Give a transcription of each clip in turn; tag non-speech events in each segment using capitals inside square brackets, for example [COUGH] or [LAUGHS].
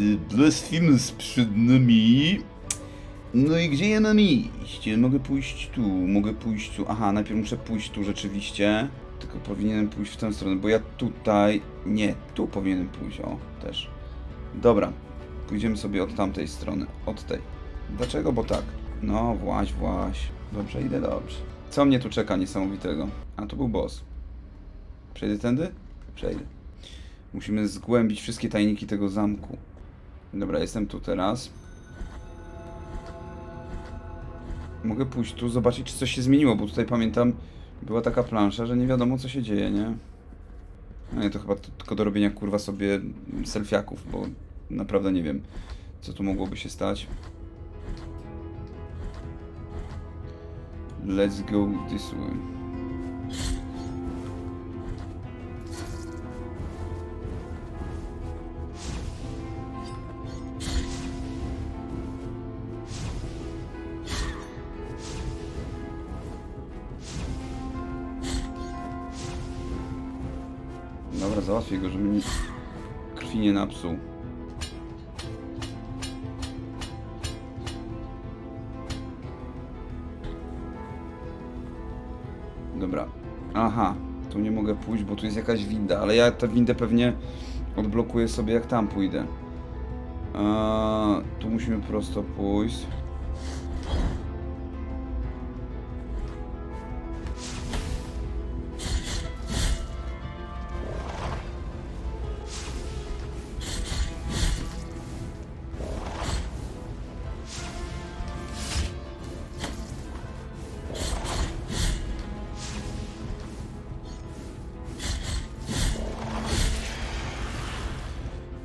Niestety, Blasphemous przed nami. No i gdzie ja mam iść? Mogę pójść tu, mogę pójść tu. Aha, najpierw muszę pójść tu rzeczywiście. Tylko powinienem pójść w tę stronę, bo ja tutaj... Nie, tu powinienem pójść, o, też. Dobra, pójdziemy sobie od tamtej strony, od tej. Dlaczego? Bo tak. No, właź, właź. Dobrze, idę dobrze. Co mnie tu czeka niesamowitego? A, tu był boss. Przejdę tędy? Przejdę. Musimy zgłębić wszystkie tajniki tego zamku. Dobra, jestem tu teraz. Mogę pójść tu, zobaczyć, czy coś się zmieniło, bo tutaj pamiętam, była taka plansza, że nie wiadomo, co się dzieje, nie? No nie, to chyba tylko do robienia, kurwa, sobie selfiaków, bo naprawdę nie wiem, co tu mogłoby się stać. Let's go this way. Go, żeby mi krwi nie napsuł. Dobra. Aha, tu nie mogę pójść, bo tu jest jakaś winda, ale ja tę windę pewnie odblokuję sobie jak tam pójdę. Eee, tu musimy prosto pójść.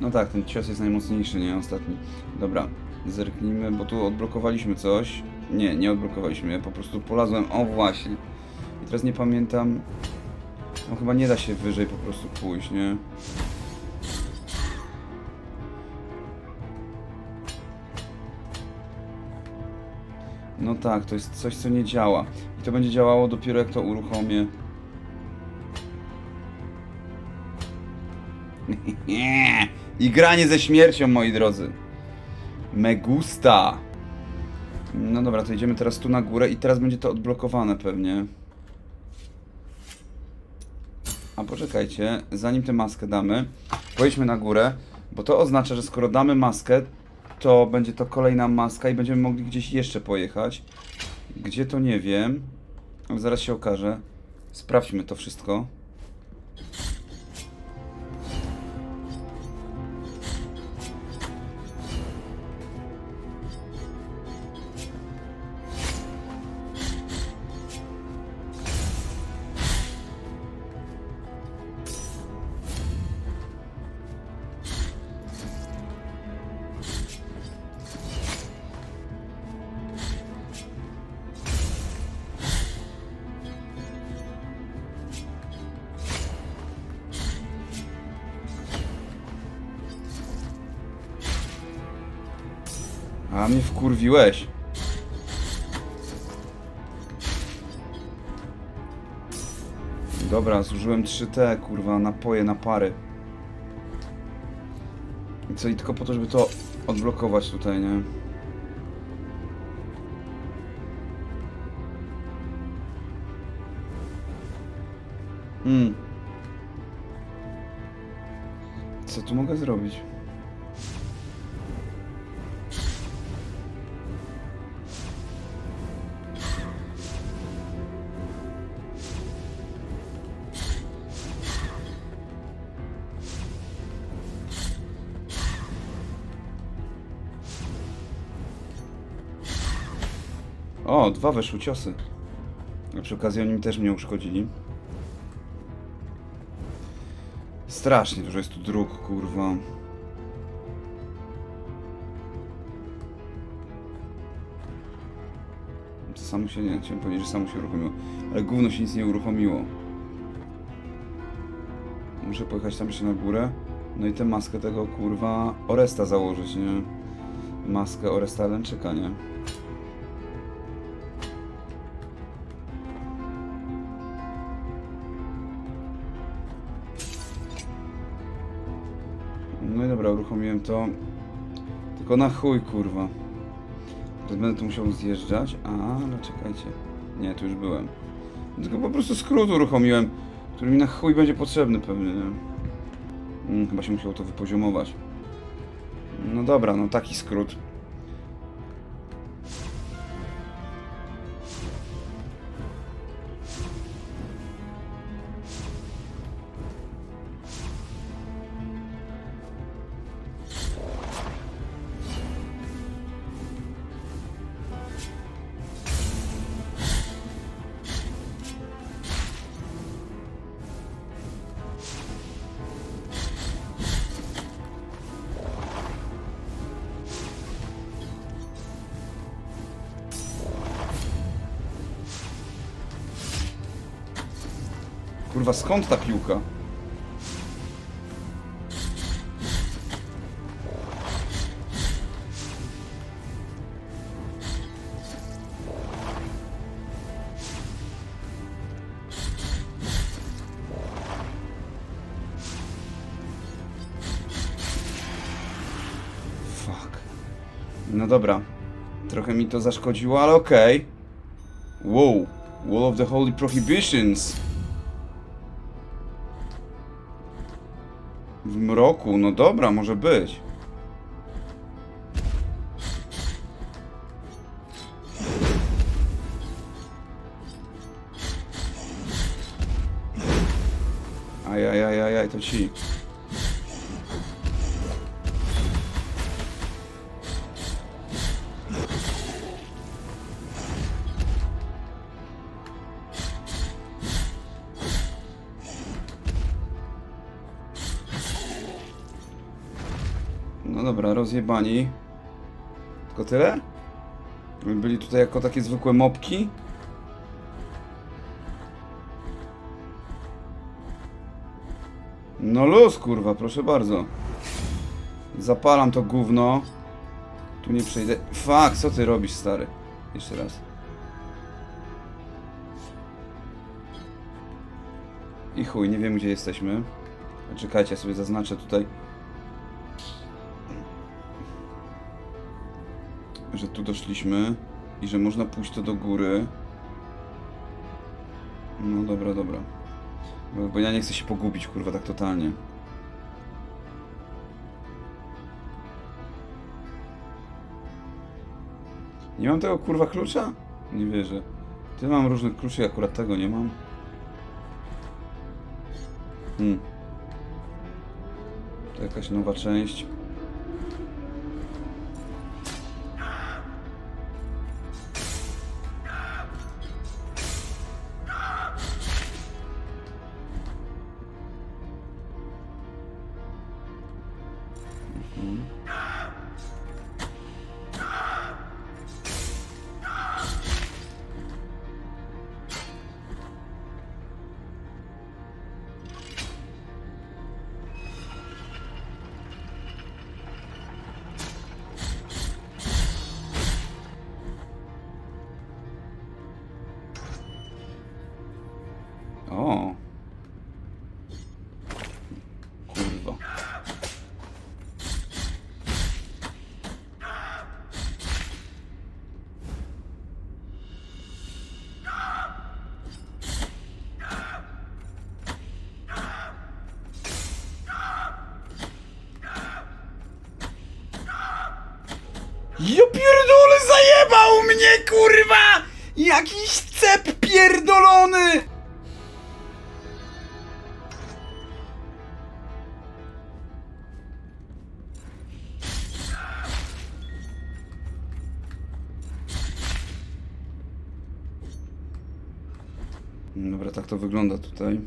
No tak, ten cios jest najmocniejszy, nie? Ostatni. Dobra, zerknijmy, bo tu odblokowaliśmy coś. Nie, nie odblokowaliśmy, po prostu polazłem. O, właśnie. I teraz nie pamiętam... No chyba nie da się wyżej po prostu pójść, nie? No tak, to jest coś, co nie działa. I to będzie działało dopiero jak to uruchomię. [LAUGHS] I granie ze śmiercią, moi drodzy. Me gusta. No dobra, to idziemy teraz tu na górę i teraz będzie to odblokowane pewnie. A poczekajcie, zanim tę maskę damy, pojedźmy na górę, bo to oznacza, że skoro damy maskę, to będzie to kolejna maska i będziemy mogli gdzieś jeszcze pojechać. Gdzie to nie wiem, zaraz się okaże. Sprawdźmy to wszystko. A mnie wkurwiłeś. Dobra, zużyłem 3T, kurwa, napoje na pary. I co, i tylko po to, żeby to odblokować tutaj, nie? Hmm. Co tu mogę zrobić? Dwa weszły ciosy. A przy okazji oni też mnie uszkodzili. Strasznie dużo jest tu dróg, kurwa. Samo się, nie, chciałem powiedzieć, że samo się uruchomiło. Ale gówno się nic nie uruchomiło. Muszę pojechać tam jeszcze na górę. No i tę maskę tego, kurwa, Oresta założyć, nie? Maskę Oresta Lęczyka, nie? To. Tylko na chuj, kurwa. Teraz będę tu musiał zjeżdżać. A, no czekajcie. Nie, tu już byłem. Tylko po prostu skrót uruchomiłem, który mi na chuj będzie potrzebny pewnie, nie? Mm, chyba się musiało to wypoziomować. No dobra, no taki skrót. Kurwa, skąd ta piłka? Fuck. No dobra. Trochę mi to zaszkodziło, ale okej. Wow. Wall of the Holy Prohibitions. W mroku, no dobra, może być. Ajajajajaj, to ci. Dobra, rozjebani. Tylko tyle? Byli tutaj jako takie zwykłe mopki? No luz, kurwa, proszę bardzo. Zapalam to gówno. Tu nie przejdę. Fuck, co ty robisz, stary? Jeszcze raz. I chuj, nie wiem gdzie jesteśmy. Czekajcie, ja sobie zaznaczę tutaj. Że tu doszliśmy i że można pójść to do góry. No dobra, dobra. Bo, bo ja nie chcę się pogubić, kurwa, tak totalnie. Nie mam tego kurwa klucza? Nie wierzę. Ty mam różnych kluczy, akurat tego nie mam. Hmm. To jakaś nowa część. Jakiś cep pierdolony! Dobra, tak to wygląda tutaj.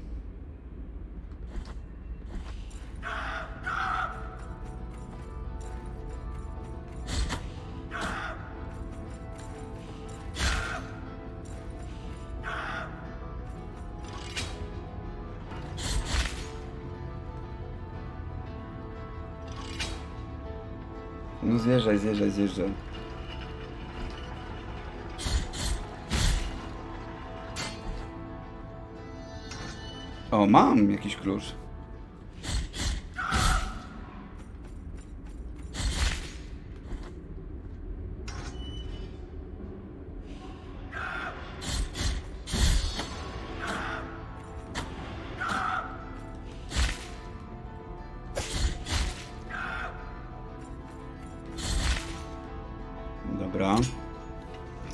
Zjeżdżaj. O, mam jakiś klucz.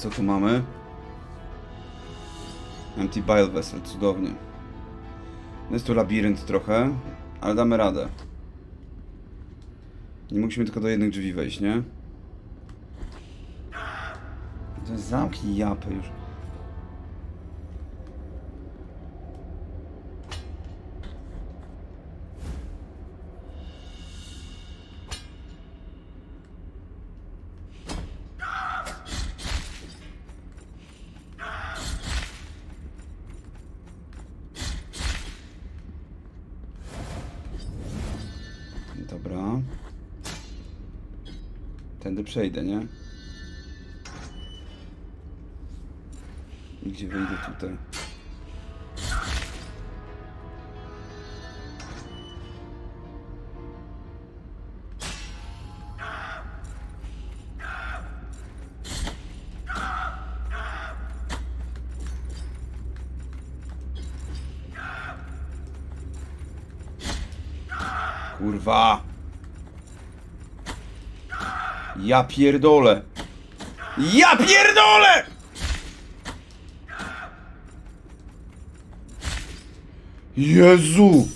Co tu mamy? Empty Bile Vessel, cudownie. Jest tu labirynt trochę, ale damy radę. Nie musimy tylko do jednych drzwi wejść, nie? To jest zamknij japę już. Dobra. Tędy przejdę, nie? I gdzie wyjdę tutaj? Ja pierdolę! Ja pierdolę! Jezu!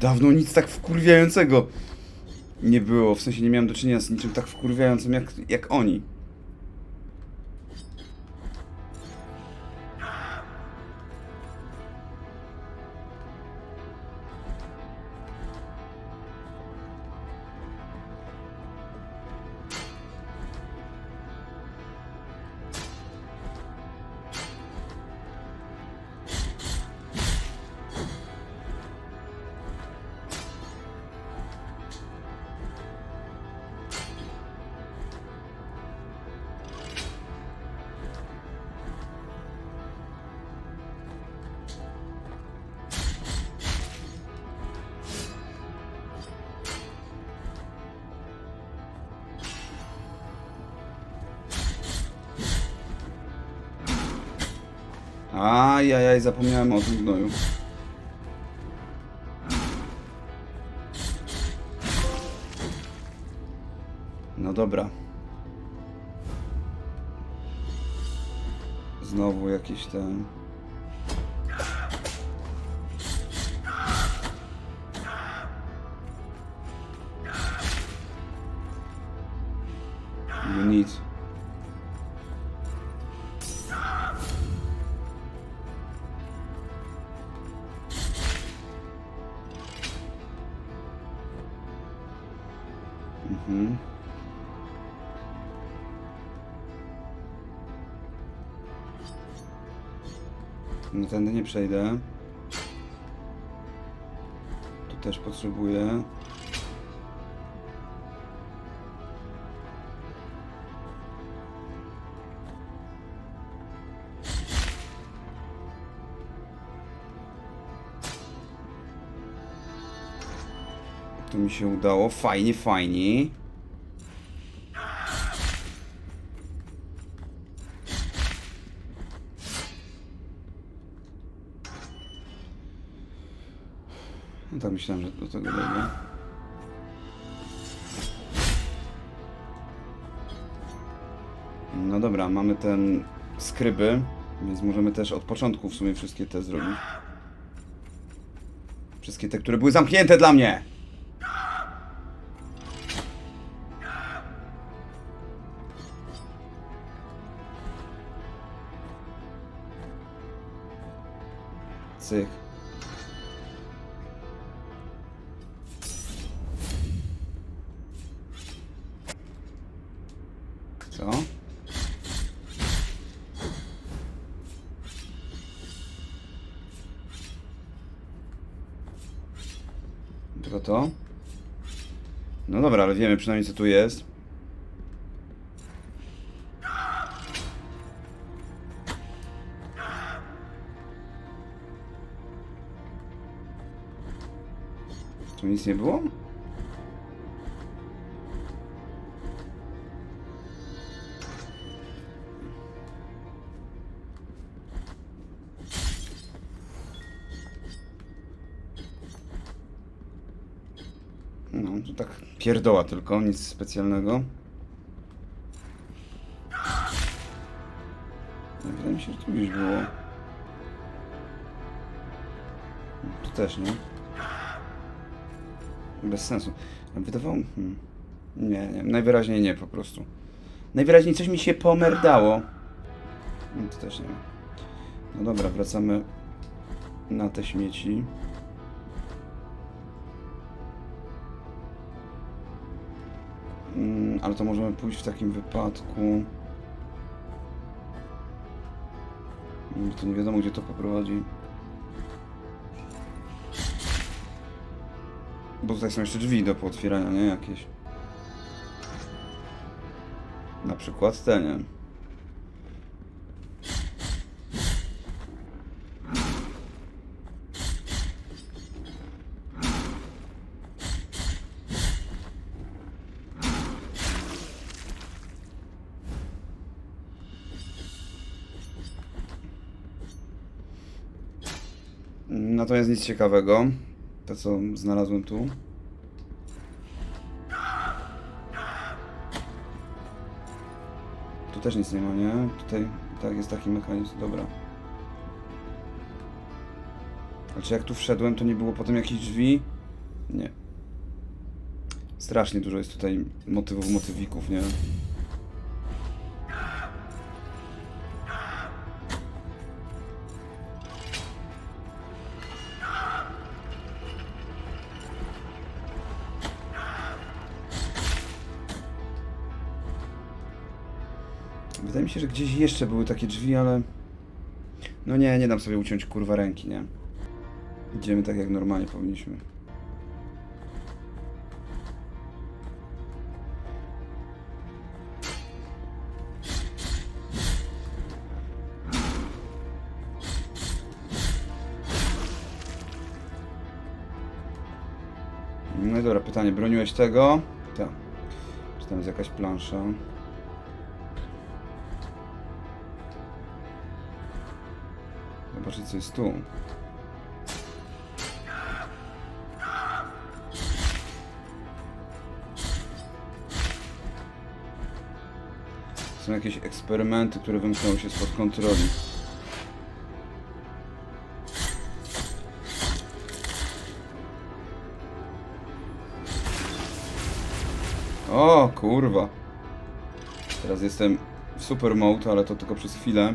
Dawno nic tak wkurwiającego nie było. W sensie nie miałem do czynienia z niczym tak wkurwiającym jak, jak oni. Zapomniałem o tym gnoju. No dobra. Znowu jakieś ten... nie przejdę. Tu też potrzebuję. To mi się udało. Fajnie, fajnie. Myślałem, że do tego dojdę. No dobra, mamy ten skryby, więc możemy też od początku w sumie wszystkie te zrobić. Wszystkie te, które były zamknięte dla mnie! Cyk. Tylko to? No dobra, ale wiemy przynajmniej co tu jest. Tu nic nie było? Pierdoła tylko, nic specjalnego. No, Wydaje mi się, że tu gdzieś było. Tu też, nie? Bez sensu. Wydawało. Hmm. Nie, nie, najwyraźniej nie po prostu. Najwyraźniej coś mi się pomerdało. No, To też nie. No dobra, wracamy na te śmieci. Ale to możemy pójść w takim wypadku. To nie wiadomo, gdzie to poprowadzi. Bo tutaj są jeszcze drzwi do pootwierania, nie? Jakieś. Na przykład te, nie? Natomiast nic ciekawego. To co znalazłem tu. Tu też nic nie ma, nie? Tutaj tak jest taki mechanizm, dobra. A czy jak tu wszedłem, to nie było potem jakichś drzwi? Nie. Strasznie dużo jest tutaj motywów, motywików, nie? Się, że gdzieś jeszcze były takie drzwi, ale... No nie, nie dam sobie uciąć kurwa ręki, nie? Idziemy tak jak normalnie powinniśmy. No i dobra, pytanie, broniłeś tego? Tak. Czy tam jest jakaś plansza? Co jest tu. Są jakieś eksperymenty, które wymknęły się spod kontroli. O, kurwa. Teraz jestem w super mode, ale to tylko przez chwilę.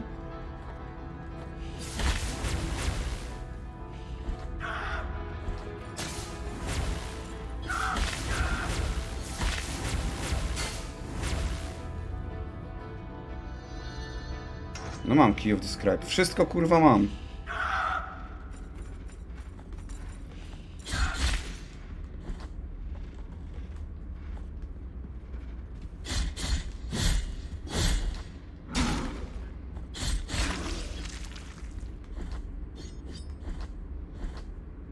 No mam Key of the Scribe. Wszystko kurwa mam.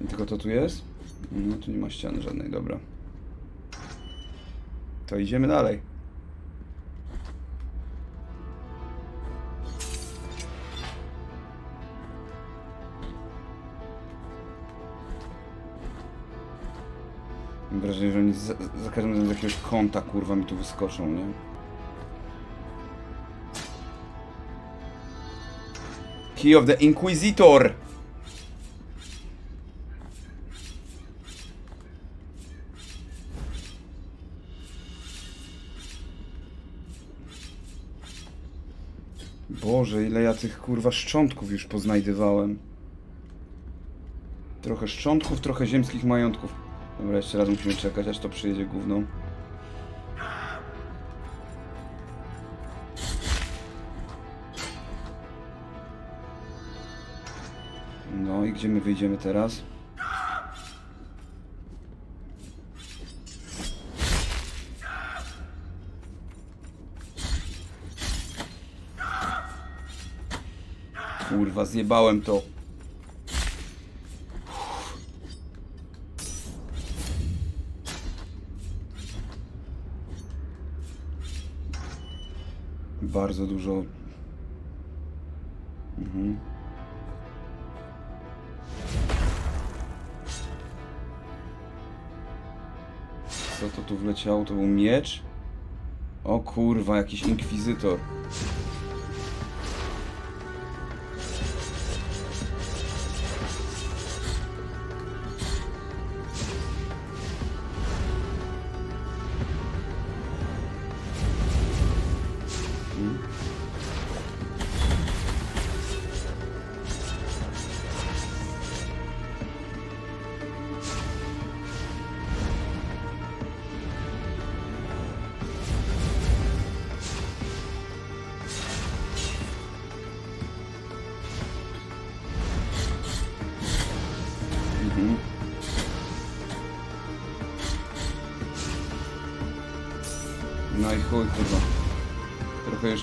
Tylko to tu jest? No tu nie ma ściany żadnej, dobra. To idziemy dalej. Za, za każdym razem z jakiegoś kąta kurwa mi tu wyskoczą, nie? Key of the Inquisitor! Boże, ile ja tych kurwa szczątków już poznajdywałem. Trochę szczątków, trochę ziemskich majątków. Dobra, jeszcze raz musimy czekać, aż to przyjedzie gówno. No i gdzie my wyjdziemy teraz? Kurwa, zjebałem to. Bardzo dużo. Mhm. Co to tu wleciało? To był miecz? O kurwa, jakiś inkwizytor.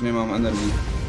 Trochę już nie mam energii.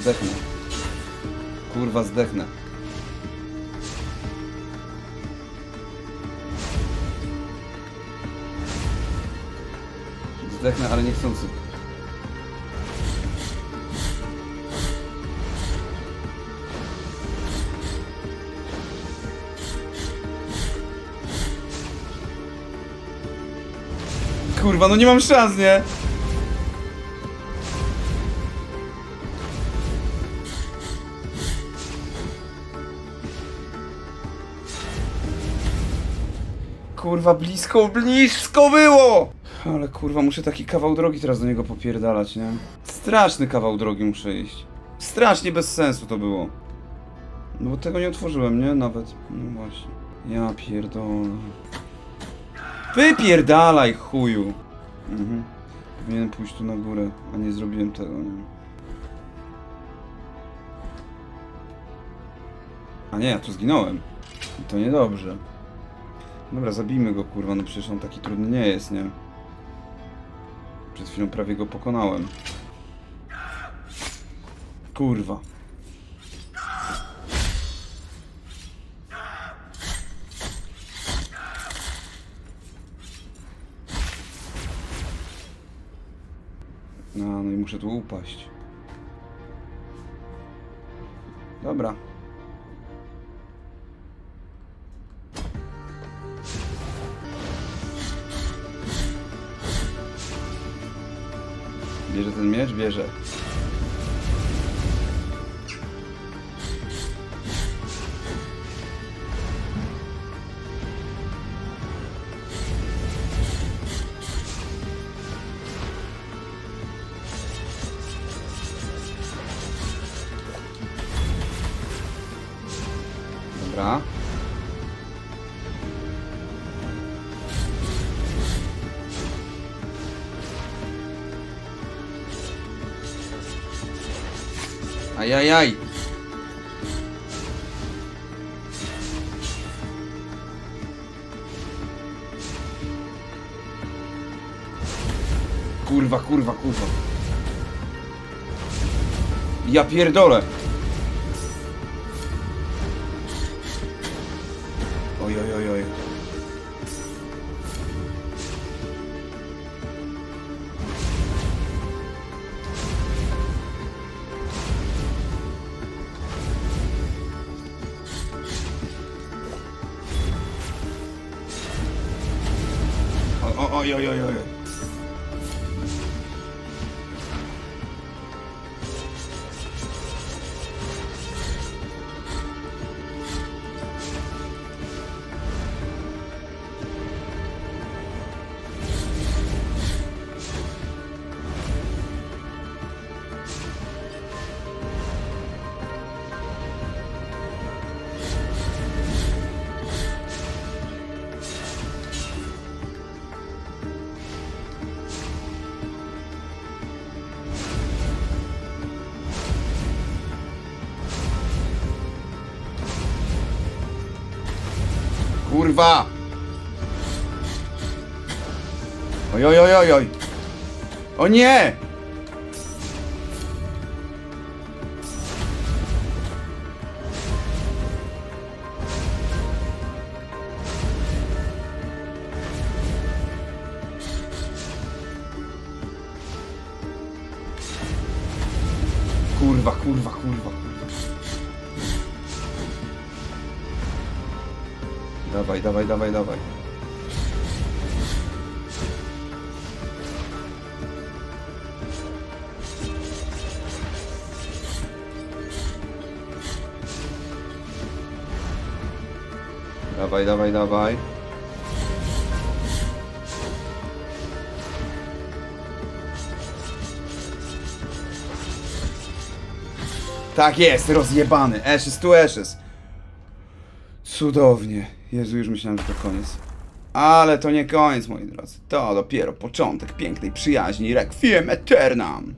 Zdechnę. Kurwa zdechnę. Zdechnę, ale niechcący. Kurwa, no nie mam szans, nie? Kurwa, blisko, blisko było! Ale kurwa, muszę taki kawał drogi teraz do niego popierdalać, nie? Straszny kawał drogi muszę iść. Strasznie bez sensu to było. No bo tego nie otworzyłem, nie? Nawet. No właśnie. Ja pierdolę. Wypierdalaj, chuju! Mhm. Powinienem pójść tu na górę, a nie zrobiłem tego, nie? A nie, ja tu zginąłem. I to niedobrze. Dobra, zabijmy go, kurwa, no przecież on taki trudny nie jest, nie? Przed chwilą prawie go pokonałem. Kurwa. No, no i muszę tu upaść. Dobra. Ten miecz? Bierze. Dobra. Ajajaj. Kurwa, kurwa, kurwa. Ja pierdolę. Kurwa! Oj, oj, oj, oj, oj! O nie! Kurwa, kurwa, kurwa, kurwa. Dawaj, dawaj, dawaj, dawaj. Dawaj, dawaj, dawaj. Tak jest, rozjebany. Ashes tu Ashes. Cudownie. Jezu, już myślałem, że to koniec. Ale to nie koniec, moi drodzy. To dopiero początek pięknej przyjaźni Requiem Eternam.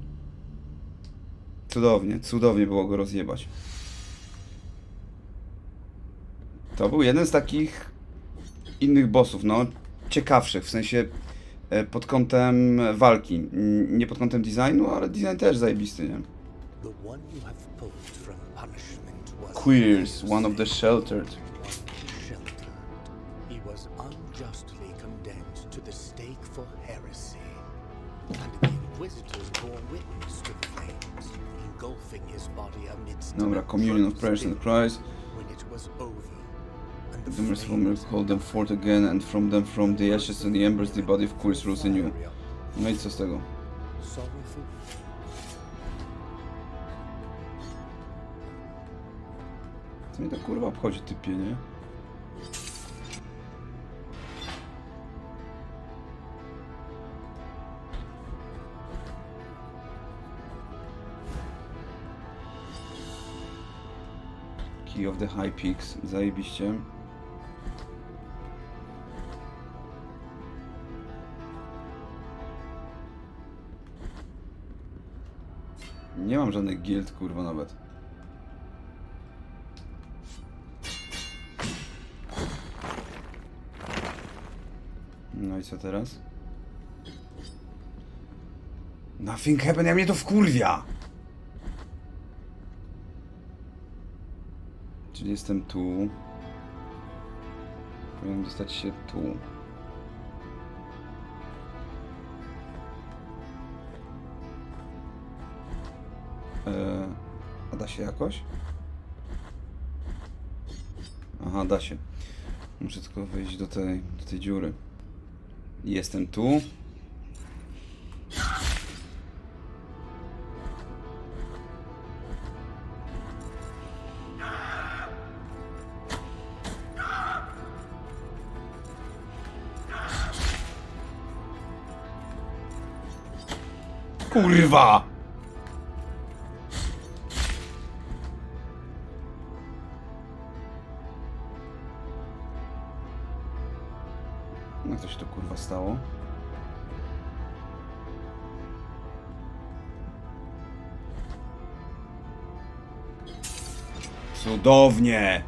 Cudownie, cudownie było go rozjebać. To był jeden z takich innych bossów, no ciekawszych, w sensie e, pod kątem walki. Nie pod kątem designu, ale design też zajebisty, nie? Queers, one of the sheltered. Unjustly condemned to the stake for heresy. And the Inquisitors bore witness to the flames, engulfing his body amidst the communion of prayers and. Christ. When it was over, and the The merciful called them forth again, and from them, from the ashes and the embers, the body of Queers rose anew. No i co z tego? Co mnie to kurwa obchodzi, typie, nie? Key of the High Peaks, zajebiście. Nie mam żadnych guild, kurwa, nawet. No i co teraz? Nothing happened, ja mnie to wkurwia! Jestem tu. Powinienem dostać się tu. Eee, a da się jakoś? Aha, da się. Muszę tylko wejść do tej, do tej dziury. Jestem tu. Kurwa! No coś to kurwa stało. Cudownie!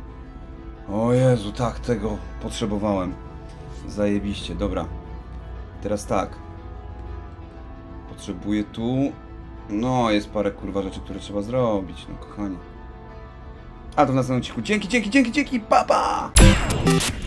O Jezu, tak tego potrzebowałem. Zajebiście, dobra. Teraz tak. Potrzebuję tu. No, jest parę kurwa rzeczy, które trzeba zrobić, no kochani. A to w następnym odcinku. Dzięki, dzięki, dzięki, dzięki, papa! Pa!